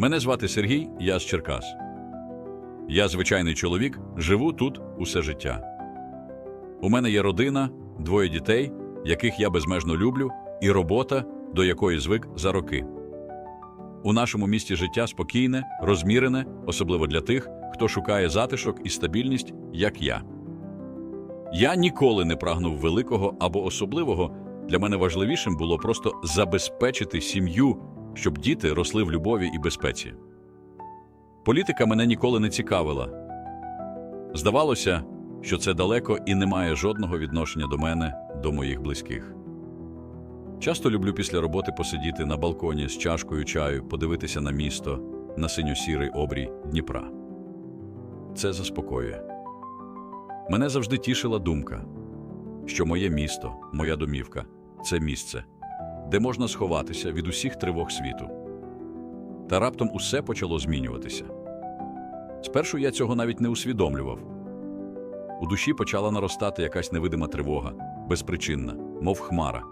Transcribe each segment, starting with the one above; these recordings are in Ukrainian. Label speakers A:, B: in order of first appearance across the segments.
A: Мене звати Сергій, я з Черкас. Я звичайний чоловік, живу тут усе життя. У мене є родина, двоє дітей, яких я безмежно люблю, і робота, до якої звик за роки. У нашому місті життя спокійне, розмірене, особливо для тих, хто шукає затишок і стабільність, як я. Я ніколи не прагнув великого або особливого. Для мене важливішим було просто забезпечити сім'ю, щоб діти росли в любові і безпеці. Політика мене ніколи не цікавила. Здавалося, що це далеко і не має жодного відношення до мене, до моїх близьких. Часто люблю після роботи посидіти на балконі з чашкою чаю, подивитися на місто, на синьо-сірий обрій Дніпра. Це заспокоює. Мене завжди тішила думка, що моє місто, моя домівка це місце, де можна сховатися від усіх тривог світу. Та раптом усе почало змінюватися. Спершу я цього навіть не усвідомлював. У душі почала наростати якась невидима тривога, безпричинна, мов хмара,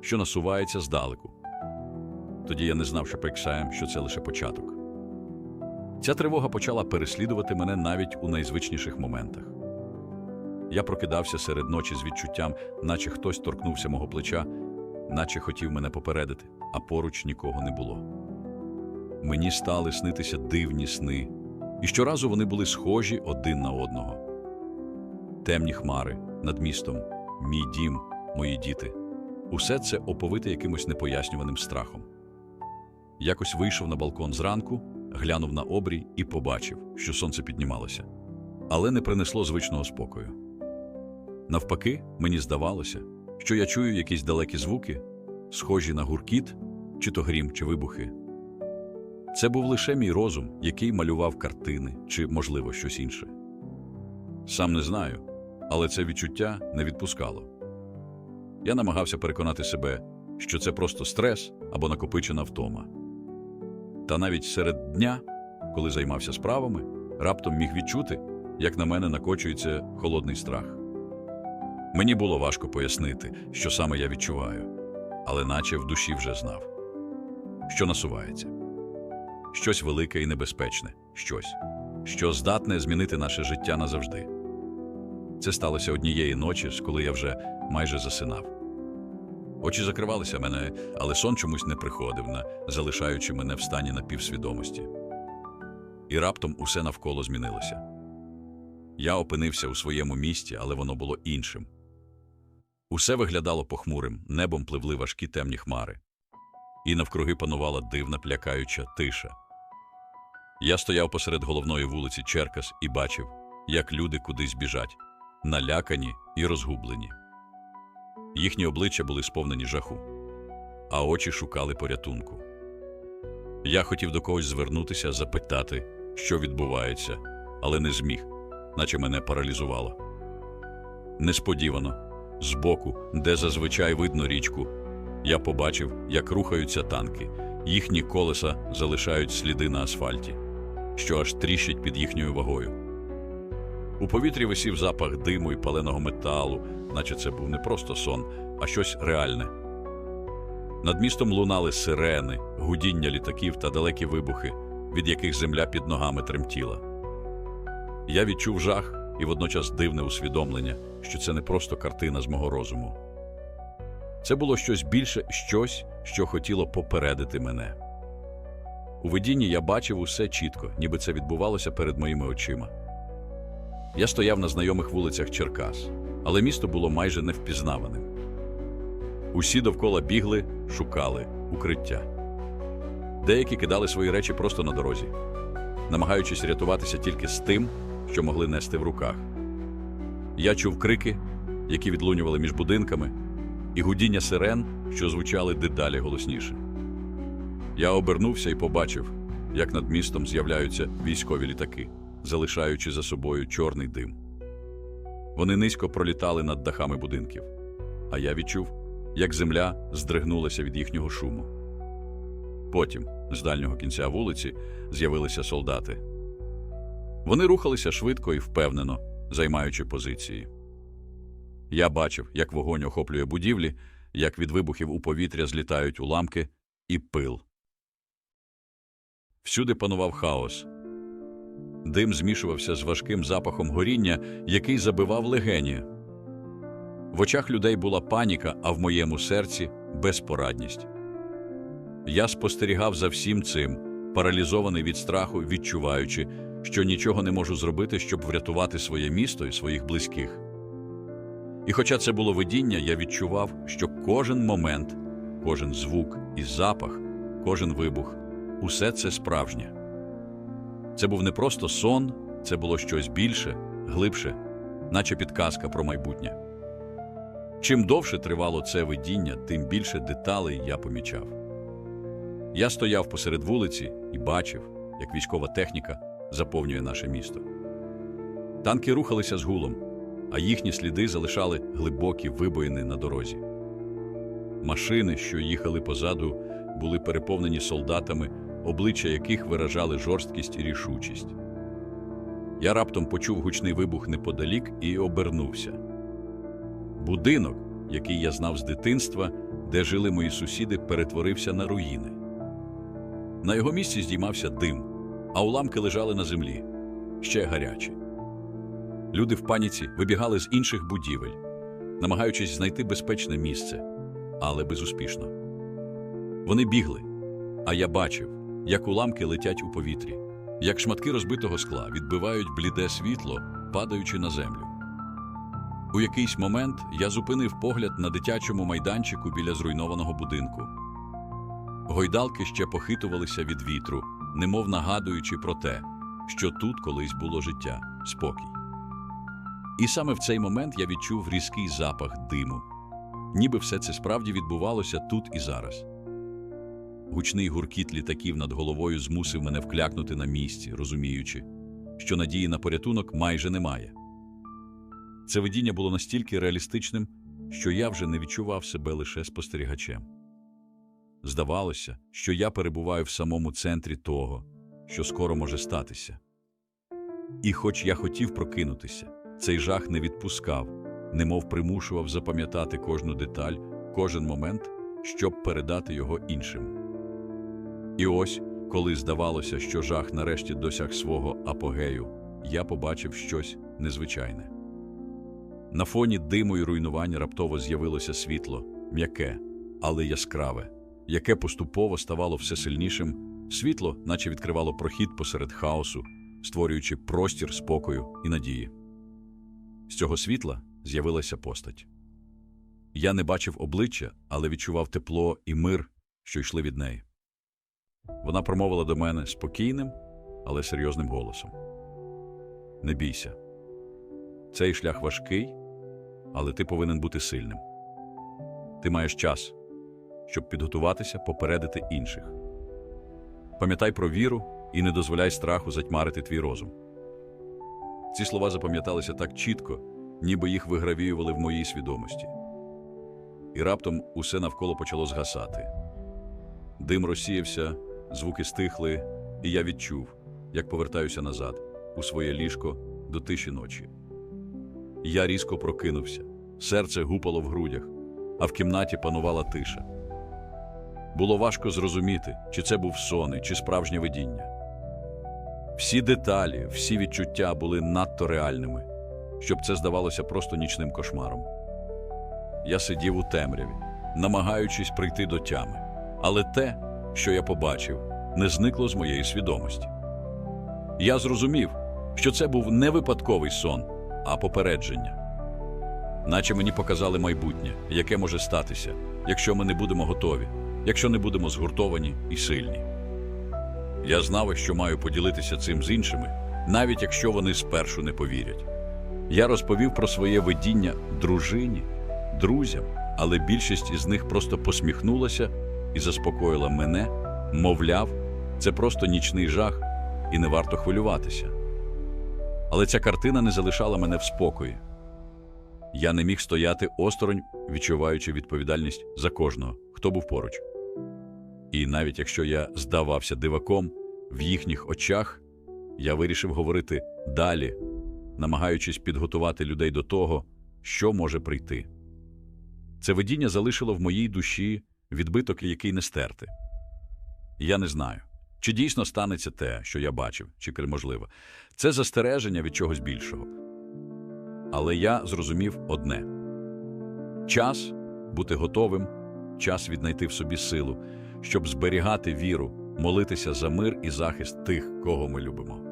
A: що насувається здалеку. Тоді я не знав, що Пексаєм, що це лише початок. Ця тривога почала переслідувати мене навіть у найзвичніших моментах. Я прокидався серед ночі з відчуттям, наче хтось торкнувся мого плеча, наче хотів мене попередити, а поруч нікого не було. Мені стали снитися дивні сни, і щоразу вони були схожі один на одного. Темні хмари над містом, мій дім, мої діти. Усе це оповите якимось непояснюваним страхом. Якось вийшов на балкон зранку, глянув на обрій і побачив, що сонце піднімалося, але не принесло звичного спокою. Навпаки, мені здавалося, що я чую якісь далекі звуки, схожі на гуркіт, чи то грім, чи вибухи. Це був лише мій розум, який малював картини чи, можливо, щось інше. Сам не знаю, але це відчуття не відпускало. Я намагався переконати себе, що це просто стрес або накопичена втома. Та навіть серед дня, коли займався справами, раптом міг відчути, як на мене накочується холодний страх. Мені було важко пояснити, що саме я відчуваю, але наче в душі вже знав, що насувається. Щось велике і небезпечне, щось, що здатне змінити наше життя назавжди. Це сталося однієї ночі, коли я вже майже засинав. Очі закривалися мене, але сон чомусь не приходив, на- залишаючи мене в стані напівсвідомості. І раптом усе навколо змінилося. Я опинився у своєму місті, але воно було іншим. Усе виглядало похмурим, небом пливли важкі темні хмари, і навкруги панувала дивна плякаюча тиша. Я стояв посеред головної вулиці Черкас і бачив, як люди кудись біжать, налякані і розгублені. Їхні обличчя були сповнені жаху, а очі шукали порятунку. Я хотів до когось звернутися, запитати, що відбувається, але не зміг, наче мене паралізувало. Несподівано, збоку, де зазвичай видно річку, я побачив, як рухаються танки, їхні колеса залишають сліди на асфальті, що аж тріщить під їхньою вагою. У повітрі висів запах диму і паленого металу, наче це був не просто сон, а щось реальне. Над містом лунали сирени, гудіння літаків та далекі вибухи, від яких земля під ногами тремтіла. Я відчув жах і водночас дивне усвідомлення, що це не просто картина з мого розуму. Це було щось більше, щось, що хотіло попередити мене. У видінні я бачив усе чітко, ніби це відбувалося перед моїми очима. Я стояв на знайомих вулицях Черкас, але місто було майже невпізнаваним. Усі довкола бігли, шукали укриття. Деякі кидали свої речі просто на дорозі, намагаючись рятуватися тільки з тим, що могли нести в руках. Я чув крики, які відлунювали між будинками, і гудіння сирен, що звучали дедалі голосніше. Я обернувся і побачив, як над містом з'являються військові літаки, залишаючи за собою чорний дим. Вони низько пролітали над дахами будинків, а я відчув, як земля здригнулася від їхнього шуму. Потім, з дальнього кінця вулиці, з'явилися солдати. Вони рухалися швидко і впевнено, займаючи позиції. Я бачив, як вогонь охоплює будівлі, як від вибухів у повітря злітають уламки і пил. Всюди панував хаос. Дим змішувався з важким запахом горіння, який забивав легені. В очах людей була паніка, а в моєму серці безпорадність. Я спостерігав за всім цим, паралізований від страху, відчуваючи, що нічого не можу зробити, щоб врятувати своє місто і своїх близьких. І хоча це було видіння, я відчував, що кожен момент, кожен звук і запах, кожен вибух усе це справжнє. Це був не просто сон, це було щось більше, глибше, наче підказка про майбутнє. Чим довше тривало це видіння, тим більше деталей я помічав. Я стояв посеред вулиці і бачив, як військова техніка заповнює наше місто. Танки рухалися з гулом, а їхні сліди залишали глибокі вибоїни на дорозі. Машини, що їхали позаду, були переповнені солдатами, обличчя яких виражали жорсткість і рішучість. Я раптом почув гучний вибух неподалік і обернувся. Будинок, який я знав з дитинства, де жили мої сусіди, перетворився на руїни. На його місці здіймався дим, а уламки лежали на землі, ще гарячі. Люди в паніці вибігали з інших будівель, намагаючись знайти безпечне місце, але безуспішно. Вони бігли, а я бачив, як уламки летять у повітрі, як шматки розбитого скла відбивають бліде світло, падаючи на землю. У якийсь момент я зупинив погляд на дитячому майданчику біля зруйнованого будинку. Гойдалки ще похитувалися від вітру, немов нагадуючи про те, що тут колись було життя, спокій. І саме в цей момент я відчув різкий запах диму, ніби все це справді відбувалося тут і зараз. Гучний гуркіт літаків над головою змусив мене вклякнути на місці, розуміючи, що надії на порятунок майже немає. Це видіння було настільки реалістичним, що я вже не відчував себе лише спостерігачем. Здавалося, що я перебуваю в самому центрі того, що скоро може статися. І хоч я хотів прокинутися, цей жах не відпускав, немов примушував запам'ятати кожну деталь, кожен момент, щоб передати його іншим. І ось, коли здавалося, що жах нарешті досяг свого апогею, я побачив щось незвичайне. На фоні диму і руйнувань раптово з'явилося світло, м'яке, але яскраве, яке поступово ставало все сильнішим, світло, наче відкривало прохід посеред хаосу, створюючи простір спокою і надії. З цього світла з'явилася постать. Я не бачив обличчя, але відчував тепло і мир, що йшли від неї. Вона промовила до мене спокійним, але серйозним голосом: Не бійся. Цей шлях важкий, але ти повинен бути сильним. Ти маєш час, щоб підготуватися, попередити інших. Пам'ятай про віру і не дозволяй страху затьмарити твій розум. Ці слова запам'яталися так чітко, ніби їх вигравіювали в моїй свідомості. І раптом усе навколо почало згасати. Дим розсіявся, звуки стихли, і я відчув, як повертаюся назад, у своє ліжко до тиші ночі. Я різко прокинувся, серце гупало в грудях, а в кімнаті панувала тиша. Було важко зрозуміти, чи це був сон, чи справжнє видіння. Всі деталі, всі відчуття були надто реальними, щоб це здавалося просто нічним кошмаром. Я сидів у темряві, намагаючись прийти до тями, але те, що я побачив, не зникло з моєї свідомості. Я зрозумів, що це був не випадковий сон, а попередження. Наче мені показали майбутнє, яке може статися, якщо ми не будемо готові, якщо не будемо згуртовані і сильні. Я знав, що маю поділитися цим з іншими, навіть якщо вони спершу не повірять. Я розповів про своє видіння дружині, друзям, але більшість із них просто посміхнулася і заспокоїла мене, мовляв, це просто нічний жах, і не варто хвилюватися. Але ця картина не залишала мене в спокої. Я не міг стояти осторонь, відчуваючи відповідальність за кожного, хто був поруч. І навіть якщо я здавався диваком, в їхніх очах я вирішив говорити далі, намагаючись підготувати людей до того, що може прийти. Це видіння залишило в моїй душі відбиток, який не стерти. Я не знаю, чи дійсно станеться те, що я бачив, чи можливо. Це застереження від чогось більшого. Але я зрозумів одне: час бути готовим, час віднайти в собі силу щоб зберігати віру, молитися за мир і захист тих, кого ми любимо.